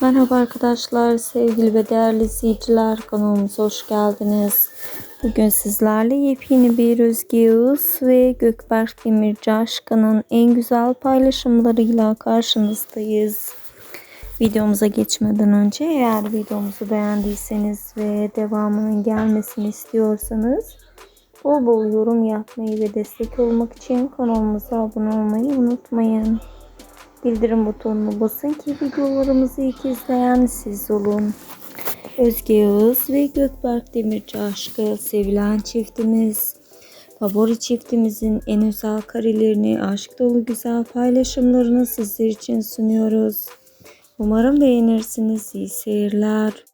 Merhaba arkadaşlar, sevgili ve değerli izleyiciler kanalımıza hoş geldiniz. Bugün sizlerle yepyeni bir Özge Yağız ve Gökberk Demirci aşkının en güzel paylaşımlarıyla karşınızdayız. Videomuza geçmeden önce eğer videomuzu beğendiyseniz ve devamının gelmesini istiyorsanız bol bol yorum yapmayı ve destek olmak için kanalımıza abone olmayı unutmayın. Bildirim butonuna basın ki videolarımızı ilk izleyen siz olun. Özge Yağız ve Gökberk Demirci aşkı sevilen çiftimiz. Favori çiftimizin en özel karelerini, aşk dolu güzel paylaşımlarını sizler için sunuyoruz. Umarım beğenirsiniz. İyi seyirler.